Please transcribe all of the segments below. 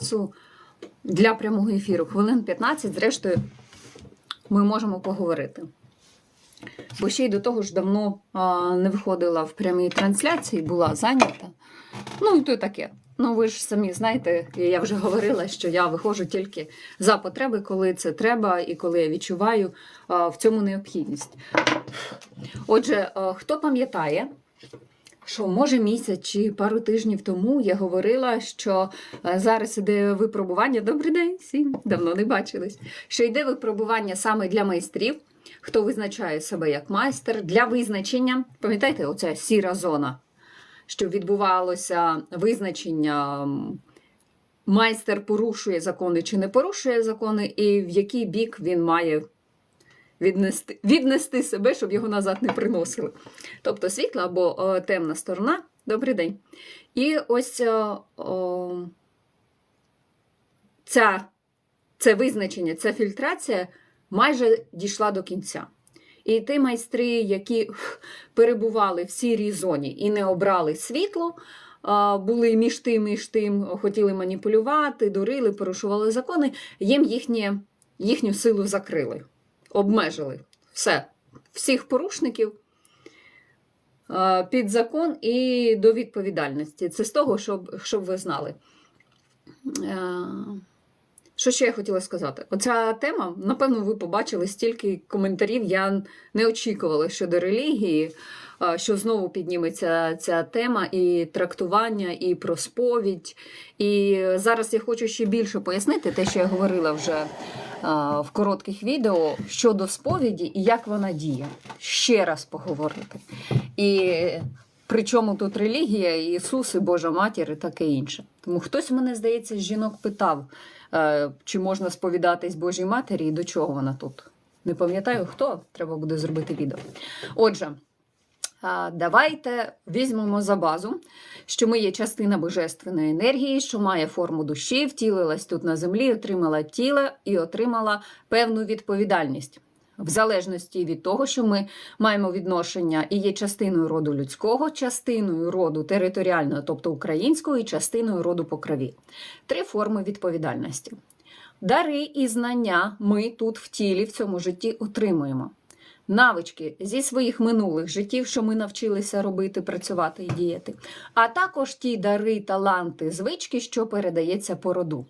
часу для прямого ефіру, хвилин 15, зрештою, ми можемо поговорити. Бо ще й до того ж давно а, не виходила в прямій трансляції, була зайнята. Ну, і то таке. Ну, ви ж самі знаєте, я вже говорила, що я виходжу тільки за потреби, коли це треба, і коли я відчуваю а, в цьому необхідність. Отже, а, хто пам'ятає, що може місяць чи пару тижнів тому я говорила, що е, зараз іде випробування. Добрий день всім, давно не бачились. Що йде випробування саме для майстрів, хто визначає себе як майстер, для визначення, пам'ятаєте, оця сіра зона, що відбувалося визначення. Майстер порушує закони чи не порушує закони, і в який бік він має віднести, віднести себе, щоб його назад не приносили. Тобто світла або е, темна сторона. Добрий день. І ось е, о, ця, це визначення, ця фільтрація майже дійшла до кінця. І ті майстри, які перебували в сірій зоні і не обрали світло, були між тим, між тим, хотіли маніпулювати, дурили, порушували закони, їм їхнє, їхню силу закрили, обмежили. Все. Всіх порушників під закон і до відповідальності. Це з того, щоб, щоб ви знали. Е, Що ще я хотіла сказати? Оця тема, напевно, ви побачили стільки коментарів. Я не очікувала щодо релігії, що знову підніметься ця тема і трактування, і про сповідь. І зараз я хочу ще більше пояснити те, що я говорила вже в коротких відео щодо сповіді і як вона діє. Ще раз поговорити. І Причому тут релігія, Ісус, і Божа матір і таке інше. Тому хтось мене здається, з жінок питав, е, чи можна сповідатись Божій матері і до чого вона тут. Не пам'ятаю хто, треба буде зробити відео. Отже, давайте візьмемо за базу, що ми є частина божественної енергії, що має форму душі, втілилась тут на землі, отримала тіло і отримала певну відповідальність. В залежності від того, що ми маємо відношення і є частиною роду людського, частиною роду територіального, тобто українського, і частиною роду по крові. Три форми відповідальності. Дари і знання ми тут в тілі, в цьому житті отримуємо. Навички зі своїх минулих життів, що ми навчилися робити, працювати і діяти, а також ті дари, таланти, звички, що передається по роду.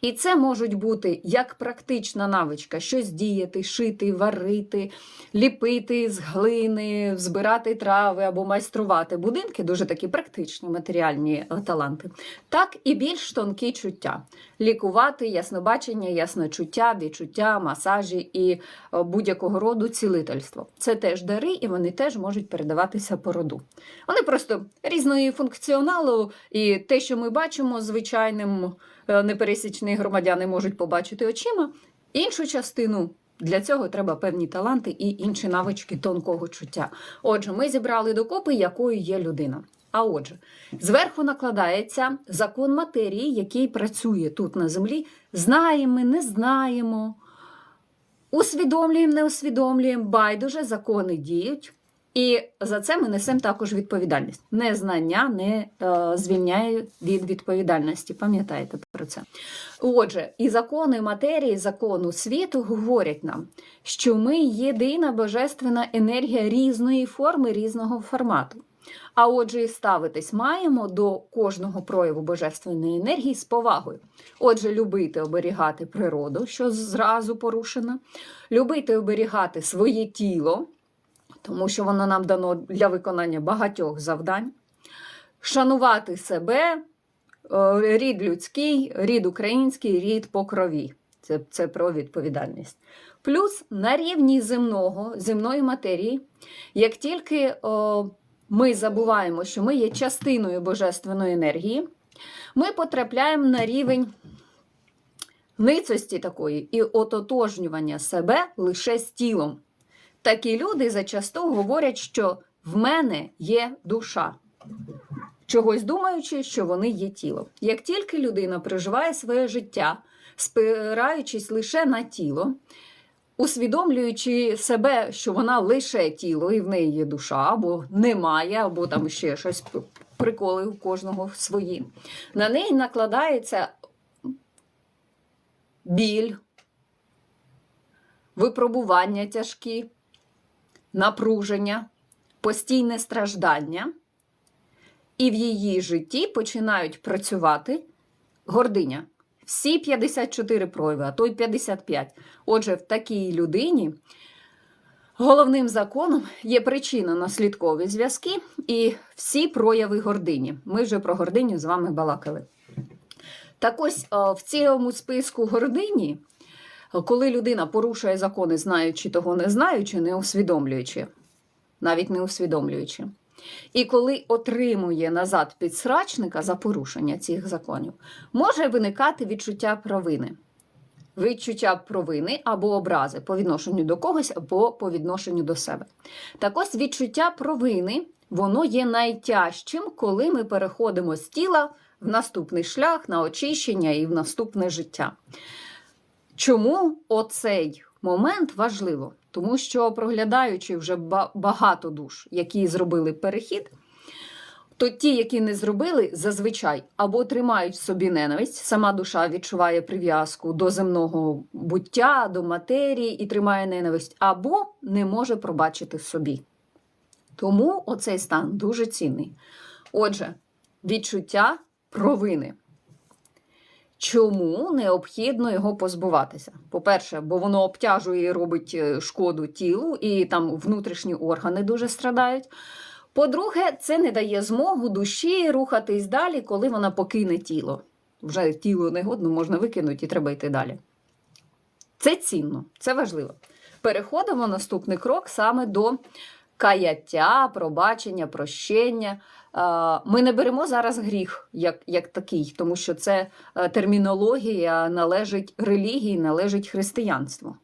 І це можуть бути як практична навичка, щось діяти, шити, варити, ліпити з глини, збирати трави або майструвати будинки, дуже такі практичні матеріальні е, таланти, так і більш тонкі чуття. Лікувати, яснобачення, ясночуття, відчуття, масажі і е, будь-якого роду цілительство. Це теж дари, і вони теж можуть передаватися по роду. Вони просто різної функціоналу, і те, що ми бачимо звичайним непересічні громадяни можуть побачити очима. Іншу частину для цього треба певні таланти і інші навички тонкого чуття. Отже, ми зібрали докопи, якою є людина. А отже, зверху накладається закон матерії, який працює тут на землі. Знаємо, не знаємо, усвідомлюємо, не усвідомлюємо, байдуже закони діють. І за це ми несемо також відповідальність. Незнання не е, звільняє від відповідальності. Пам'ятаєте про це? Отже, і закони матерії, закону світу говорять нам, що ми єдина божественна енергія різної форми, різного формату. А отже, і ставитись маємо до кожного прояву божественної енергії з повагою. Отже, любити оберігати природу, що зразу порушено, любити оберігати своє тіло тому що воно нам дано для виконання багатьох завдань. Шанувати себе, е, рід людський, рід український, рід по крові. Це, це про відповідальність. Плюс на рівні земного, земної матерії, як тільки о, ми забуваємо, що ми є частиною божественної енергії, ми потрапляємо на рівень ницості такої і ототожнювання себе лише з тілом. Такі люди зачасту говорять, що в мене є душа, чогось думаючи, що вони є тіло. Як тільки людина проживає своє життя, спираючись лише на тіло, усвідомлюючи себе, що вона лише тіло, і в неї є душа, або немає, або там ще щось приколи у кожного свої, на неї накладається біль, випробування тяжкі, напруження, постійне страждання, і в її житті починають працювати гординя. Всі 54 прояви, а то й 55. Отже, в такій людині головним законом є причинно-наслідкові зв'язки і всі прояви гордині. Ми вже про гординю з вами балакали. Так ось е, в цьому списку гордині, коли людина порушує закони, знаючи того, не знаючи, не усвідомлюючи, навіть не усвідомлюючи. І коли отримує назад підсрачника за порушення цих законів, може виникати відчуття провини. Відчуття провини або образи по відношенню до когось, або по відношенню до себе. Так ось відчуття провини, воно є найтяжчим, коли ми переходимо з тіла в наступний шлях на очищення і в наступне життя. Чому оцей момент важливо? Тому що, проглядаючи вже багато душ, які зробили перехід, то ті, які не зробили, зазвичай або тримають в собі ненависть, сама душа відчуває прив'язку до земного буття, до матерії і тримає ненависть, або не може пробачити собі. Тому оцей стан дуже цінний. Отже, відчуття провини. Чому необхідно його позбуватися? По-перше, бо воно обтяжує і робить е, шкоду тілу, і там внутрішні органи дуже страдають. По-друге, це не дає змогу душі рухатись далі, коли вона покине тіло. Вже тіло негодно, можна викинути і треба йти далі. Це цінно, це важливо. Переходимо наступний крок саме до каяття, пробачення, прощення. Е, Ми не беремо зараз гріх як, як такий, тому що це е, термінологія належить релігії, належить християнству.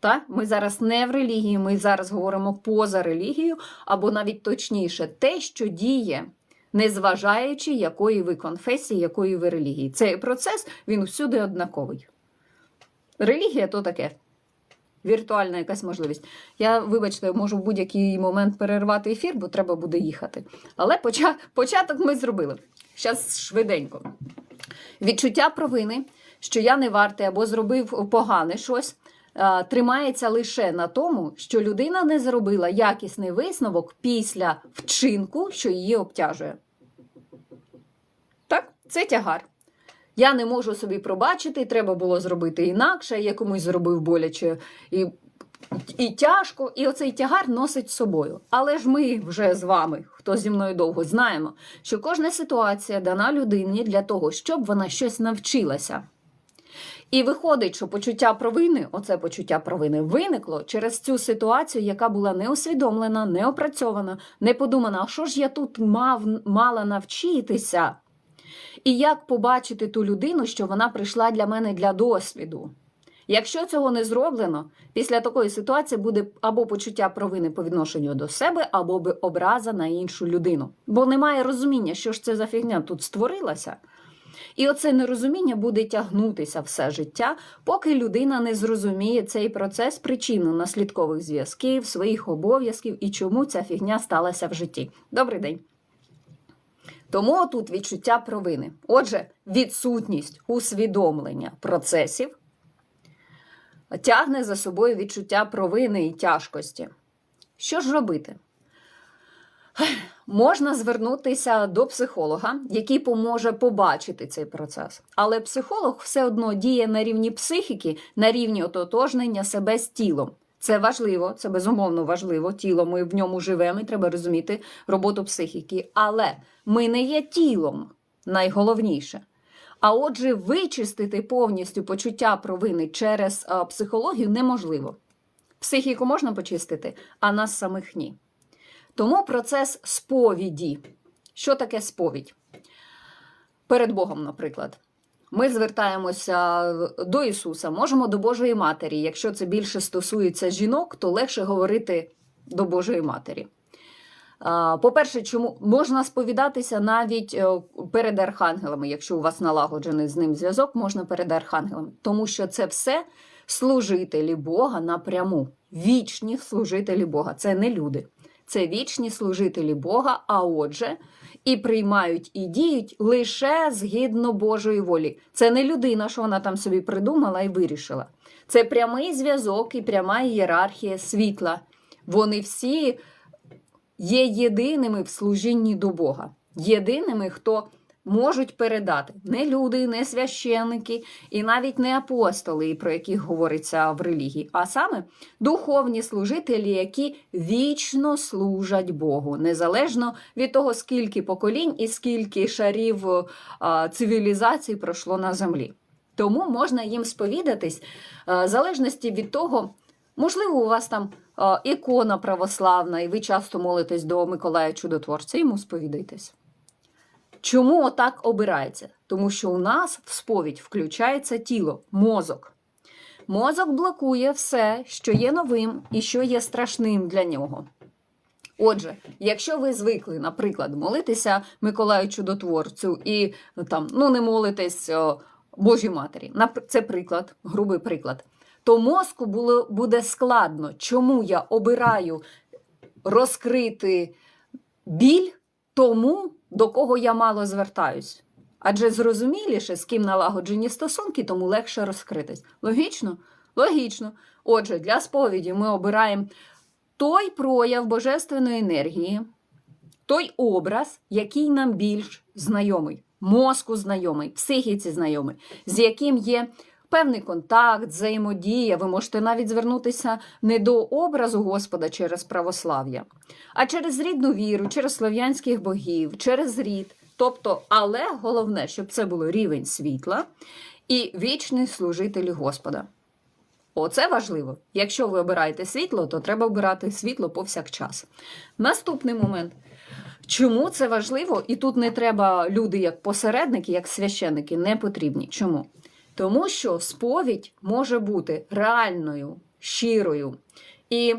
Та? Ми зараз не в релігії, ми зараз говоримо поза релігією, або навіть точніше, те, що діє, незважаючи, якої ви конфесії, якої ви релігії. Цей процес він всюди однаковий. Релігія то таке. Віртуальна якась можливість. Я, вибачте, можу в будь-який момент перервати ефір, бо треба буде їхати. Але поча... початок ми зробили. Зараз швиденько. Відчуття провини, що я не вартий або зробив погане щось, е, тримається лише на тому, що людина не зробила якісний висновок після вчинку, що її обтяжує. Так, це тягар. Я не можу собі пробачити, треба було зробити інакше, я комусь зробив боляче і, і тяжко, і оцей тягар носить з собою. Але ж ми вже з вами, хто зі мною довго, знаємо, що кожна ситуація дана людині для того, щоб вона щось навчилася. І виходить, що почуття провини, оце почуття провини, виникло через цю ситуацію, яка була не усвідомлена, не опрацьована, не подумана, а що ж я тут мав, мала навчитися? І як побачити ту людину, що вона прийшла для мене для досвіду? Якщо цього не зроблено, після такої ситуації буде або почуття провини по відношенню до себе, або би образа на іншу людину. Бо немає розуміння, що ж це за фігня тут створилася. І оце нерозуміння буде тягнутися все життя, поки людина не зрозуміє цей процес причинно-наслідкових зв'язків, своїх обов'язків і чому ця фігня сталася в житті. Добрий день. Тому тут відчуття провини. Отже, відсутність усвідомлення процесів тягне за собою відчуття провини і тяжкості. Що ж робити? Можна звернутися до психолога, який поможе побачити цей процес. Але психолог все одно діє на рівні психіки, на рівні ототожнення себе з тілом. Це важливо, це безумовно важливо. Тіло ми в ньому живемо, і треба розуміти роботу психіки. Але ми не є тілом, найголовніше. А отже, вичистити повністю почуття провини через а, психологію неможливо. Психіку можна почистити, а нас самих ні. Тому процес сповіді. Що таке сповідь? Перед Богом, наприклад. Ми звертаємося до Ісуса, можемо до Божої Матері. Якщо це більше стосується жінок, то легше говорити до Божої Матері. По-перше, чому можна сповідатися навіть е, перед архангелами, якщо у вас налагоджений з ним зв'язок, можна перед архангелами, тому що це все служителі Бога напряму, вічні служителі Бога. Це не люди, це вічні служителі Бога. А отже, і приймають і діють лише згідно Божої волі. Це не людина, що вона там собі придумала і вирішила. Це прямий зв'язок і пряма ієрархія світла. Вони всі є єдиними в служінні до Бога, єдиними, хто можуть передати не люди, не священники і навіть не апостоли, про яких говориться в релігії, а саме духовні служителі, які вічно служать Богу, незалежно від того, скільки поколінь і скільки шарів а, цивілізацій пройшло на землі. Тому можна їм сповідатись в залежності від того, можливо, у вас там ікона православна, і ви часто молитесь до Миколая Чудотворця, йому сповідайтесь. Чому отак обирається? Тому що у нас в сповідь включається тіло, мозок. Мозок блокує все, що є новим і що є страшним для нього. Отже, якщо ви звикли, наприклад, молитися Миколаю Чудотворцю і ну, там, ну, не молитесь о, Божій Матері, це приклад, грубий приклад, то мозку було, буде складно. Чому я обираю розкрити біль тому, до кого я мало звертаюсь? Адже зрозуміліше, з ким налагоджені стосунки, тому легше розкритись. Логічно? Логічно. Отже, для сповіді ми обираємо той прояв божественної енергії, той образ, який нам більш знайомий, мозку знайомий, психіці знайомий, з яким є певний контакт, взаємодія. Ви можете навіть звернутися не до образу Господа через православ'я, а через рідну віру, через слов'янських богів, через рід. Тобто, але головне, щоб це було рівень світла і вічний служитель Господа. Оце важливо. Якщо ви обираєте світло, то треба обирати світло повсякчас. Наступний момент. Чому це важливо? І тут не треба люди як посередники, як священники, не потрібні. Чому? Тому що сповідь може бути реальною, щирою і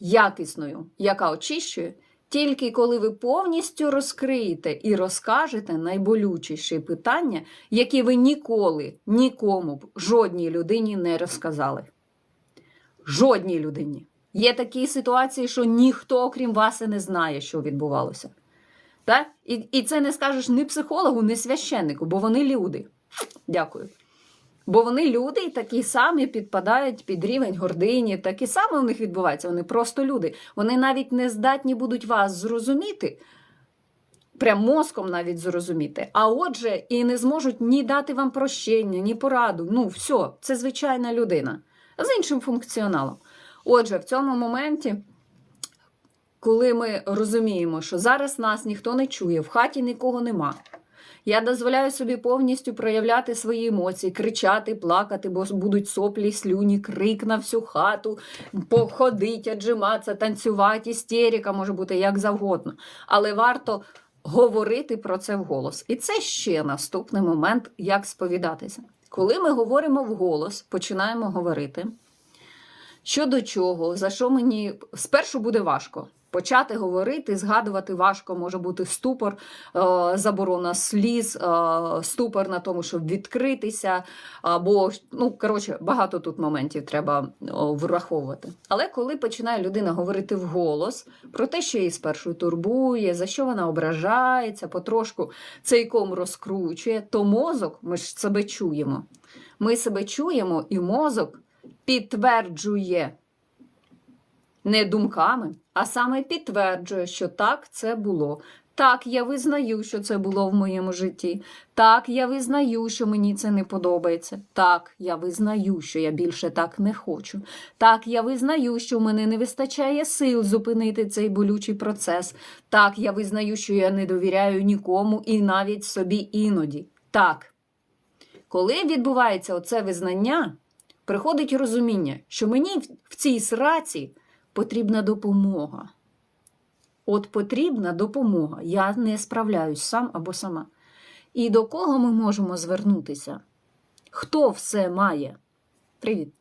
якісною, яка очищує, тільки коли ви повністю розкриєте і розкажете найболючіші питання, які ви ніколи нікому б жодній людині не розказали. Жодній людині. Є такі ситуації, що ніхто, окрім вас, і не знає, що відбувалося. Так? І, і це не скажеш ні психологу, ні священнику, бо вони люди. Дякую. Бо вони люди і такі самі підпадають під рівень гордині, такі саме у них відбувається. Вони просто люди. Вони навіть не здатні будуть вас зрозуміти, прям мозком навіть зрозуміти. А отже, і не зможуть ні дати вам прощення, ні пораду. Ну, все, це звичайна людина з іншим функціоналом. Отже, в цьому моменті, коли ми розуміємо, що зараз нас ніхто не чує, в хаті нікого нема. Я дозволяю собі повністю проявляти свої емоції, кричати, плакати, бо будуть соплі, слюні, крик на всю хату, походить, отжиматися, танцювати, істерика може бути як завгодно. Але варто говорити про це вголос. І це ще наступний момент, як сповідатися. Коли ми говоримо вголос, починаємо говорити. Що до чого, за що мені спершу буде важко. Почати говорити, згадувати важко може бути ступор, е, заборона сліз, е, ступор на тому, щоб відкритися, або ну коротше, багато тут моментів треба враховувати. Але коли починає людина говорити вголос про те, що її спершу турбує, за що вона ображається, потрошку цей ком розкручує, то мозок, ми ж себе чуємо. Ми себе чуємо, і мозок підтверджує не думками, а саме підтверджує, що так це було. Так, я визнаю, що це було в моєму житті. Так, я визнаю, що мені це не подобається. Так, я визнаю, що я більше так не хочу. Так, я визнаю, що в мене не вистачає сил зупинити цей болючий процес. Так, я визнаю, що я не довіряю нікому і навіть собі іноді. Так. Коли відбувається оце визнання, приходить розуміння, що мені в цій сраці потрібна допомога. От потрібна допомога. Я не справляюсь сам або сама. І до кого ми можемо звернутися? Хто все має? Привіт.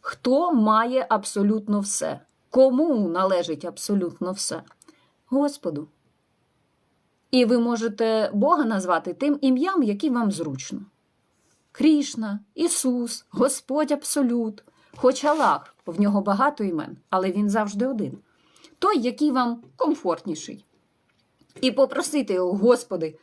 Хто має абсолютно все? Кому належить абсолютно все? Господу. І ви можете Бога назвати тим ім'ям, яке вам зручно. Крішна, Ісус, Господь Абсолют, хоч Аллах, в нього багато імен, але він завжди один. Той, який вам комфортніший. і попросити його, Господи,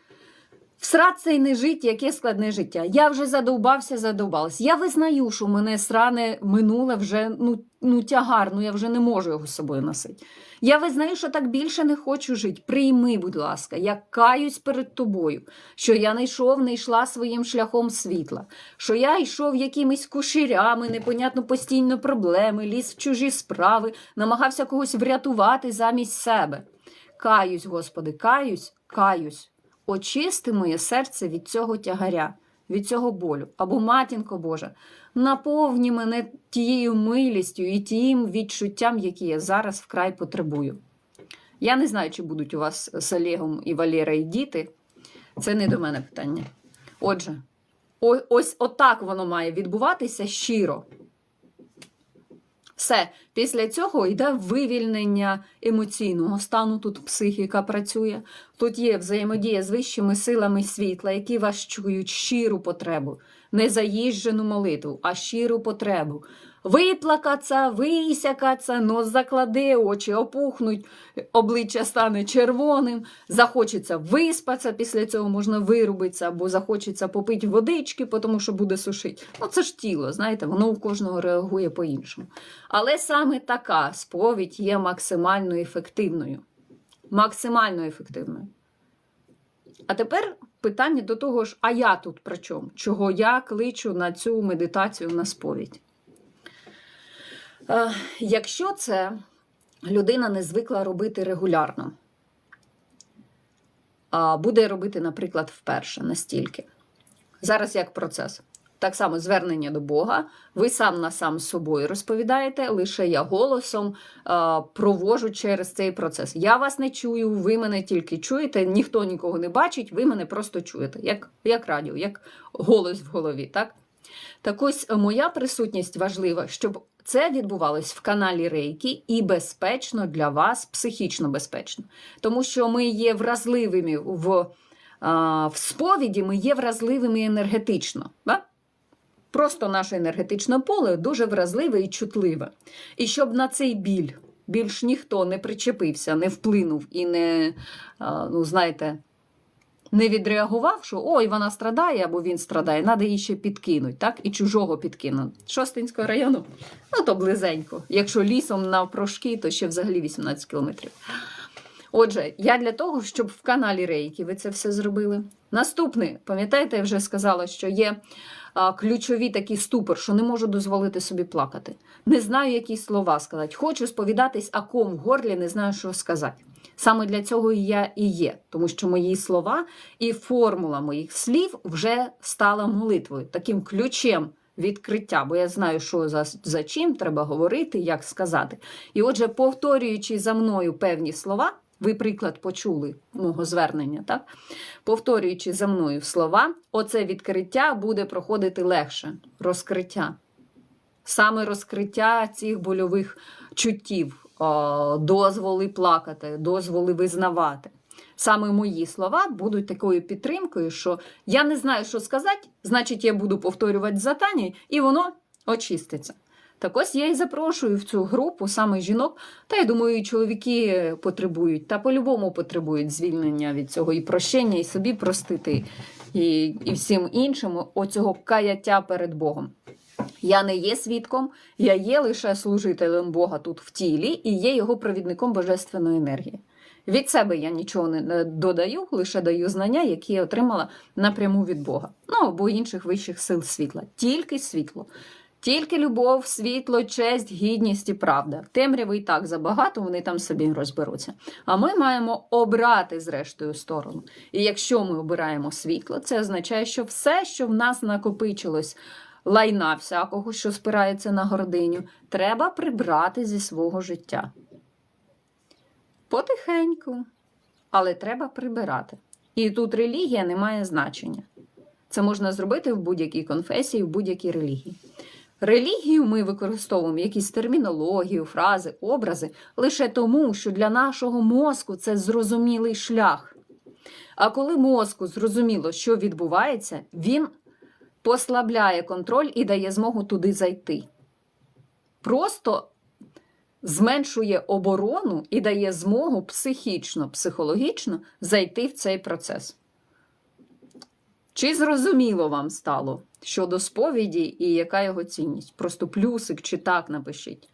всратися цей не жити, яке складне життя. Я вже задовбався, задовбалась. Я визнаю, що мене сране минуле вже ну, ну тягар, ну я вже не можу його з собою носити. Я визнаю, що так більше не хочу жити. Прийми, будь ласка, я каюсь перед тобою, що я не йшов, не йшла своїм шляхом світла, що я йшов якимись куширями, непонятно постійно проблеми, ліз в чужі справи, намагався когось врятувати замість себе. Каюсь, Господи, каюсь, каюсь. Очисти моє серце від цього тягаря, від цього болю. Або, матінко Божа, наповні мене тією милістю і тією відчуттям, які я зараз вкрай потребую. Я не знаю, чи будуть у вас з Олегом і Валерою діти. Це не до мене питання. Отже, ось отак воно має відбуватися щиро. Все, після цього йде вивільнення емоційного стану. Тут психіка працює. Тут є взаємодія з вищими силами світла, які вас чують щиру потребу, не заїжджену молитву, а щиру потребу. Виплакаться, висякаться, нос закладе, очі опухнуть, обличчя стане червоним, захочеться виспатися, після цього можна вирубитися, або захочеться попити водички, тому що буде сушити. Ну, це ж тіло, знаєте, воно у кожного реагує по-іншому. Але саме така сповідь є максимально ефективною. Максимально ефективною. А тепер питання до того ж, а я тут при чому? Чого я кличу на цю медитацію на сповідь? Е, Якщо це людина не звикла робити регулярно, а буде робити, наприклад, вперше настільки. Зараз як процес. Так само звернення до Бога, ви сам на сам з собою розповідаєте, лише я голосом е, провожу через цей процес. Я вас не чую, ви мене тільки чуєте, ніхто нікого не бачить, ви мене просто чуєте, як, як радіо, як голос в голові. Так? Так ось моя присутність важлива, щоб це відбувалось в каналі Рейкі і безпечно для вас, психічно безпечно. Тому що ми є вразливими в, в сповіді, ми є вразливими енергетично. Да? Просто наше енергетичне поле дуже вразливе і чутливе. І щоб на цей біль більш ніхто не причепився, не вплинув і не, ну, знаєте, не відреагував, що ой, вона страдає або він страдає, треба її ще підкинуть, так? І чужого підкинуть. Шостинського району, ну то близенько. Якщо лісом навпрошки, то ще взагалі 18 кілометрів. Отже, я для того, щоб в каналі Рейки ви це все зробили. Наступне, пам'ятаєте, я вже сказала, що є ключові такі ступор, що не можу дозволити собі плакати. Не знаю, які слова сказати. Хочу сповідатись, а ком в горлі не знаю, що сказати. Саме для цього я і є, тому що мої слова і формула моїх слів вже стала молитвою, таким ключем відкриття, бо я знаю, що за, за чим треба говорити, як сказати. І отже, повторюючи за мною певні слова, ви приклад почули мого звернення, так? Повторюючи за мною слова, оце відкриття буде проходити легше, розкриття. Саме розкриття цих больових чуттів, дозволи плакати, дозволи визнавати. Саме мої слова будуть такою підтримкою, що я не знаю, що сказати, значить, я буду повторювати за Танею, і воно очиститься. Так ось я і запрошую в цю групу саме жінок, та я думаю, і чоловіки потребують, та по-любому потребують звільнення від цього і прощення, і собі простити, і, і всім іншим оцього каяття перед Богом. Я не є свідком, я є лише служителем Бога тут в тілі і є його провідником божественної енергії. Від себе я нічого не додаю, лише даю знання, які я отримала напряму від Бога, ну або інших вищих сил світла. Тільки світло. Тільки любов, світло, честь, гідність і правда. Темряви і так забагато, вони там собі розберуться. А ми маємо обрати зрештою сторону. І якщо ми обираємо світло, це означає, що все, що в нас накопичилось, лайна всякого, що спирається на гординю, треба прибрати зі свого життя. Потихеньку, але треба прибирати. І тут релігія не має значення. Це можна зробити в будь-якій конфесії, в будь-якій релігії. Релігію ми використовуємо якісь термінологію, фрази, образи лише тому, що для нашого мозку це зрозумілий шлях. А коли мозку зрозуміло, що відбувається, він послабляє контроль і дає змогу туди зайти. Просто зменшує оборону і дає змогу психічно, психологічно зайти в цей процес. Чи зрозуміло вам стало щодо сповіді і яка його цінність? Просто плюсик чи так напишіть.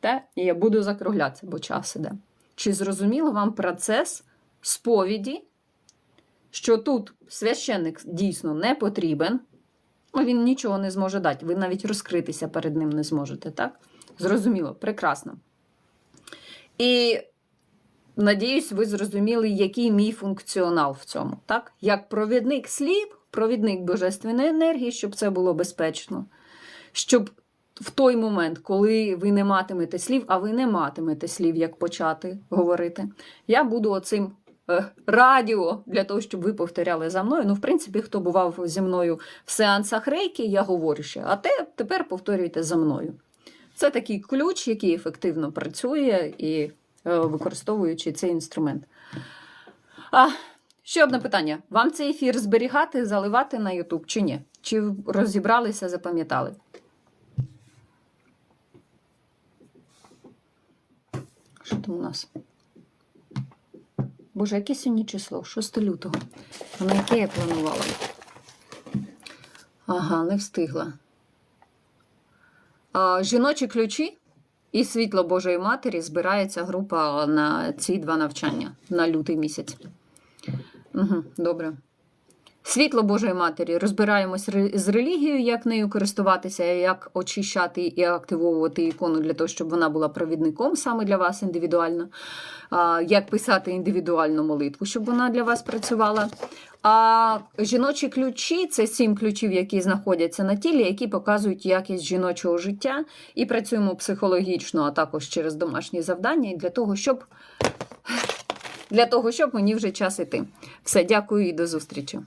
Те, і я буду закруглятися, бо час іде. Чи зрозуміло вам процес сповіді, що тут священник дійсно не потрібен, ну, він нічого не зможе дати, ви навіть розкритися перед ним не зможете, так? Зрозуміло, прекрасно. І надіюсь, ви зрозуміли, який мій функціонал в цьому. Так? Як провідник слів, провідник божественної енергії, щоб це було безпечно. Щоб в той момент, коли ви не матимете слів, а ви не матимете слів, як почати говорити, я буду оцим е, радіо для того, щоб ви повторяли за мною. Ну, в принципі, хто бував зі мною в сеансах рейки, я говорю ще, а те тепер повторюйте за мною. Це такий ключ, який ефективно працює і використовуючи цей інструмент. А, ще одне питання: вам цей ефір зберігати, заливати на YouTube чи ні? Чи розібралися, запам'ятали? Що там у нас? Боже, яке сьогодні число? 6 лютого. На яке я планувала? Ага, не встигла. А, жіночі ключі і світло Божої Матері збирається група на ці два навчання на лютий місяць. Угу, добре. Світло Божої Матері. Розбираємось з релігією, як нею користуватися, як очищати і активовувати ікону для того, щоб вона була провідником саме для вас індивідуально. Як писати індивідуальну молитву, щоб вона для вас працювала. А жіночі ключі це сім ключів, які знаходяться на тілі, які показують якість жіночого життя. І працюємо психологічно, а також через домашні завдання для того, щоб. Для того, щоб мені вже час іти. Все, дякую і до зустрічі.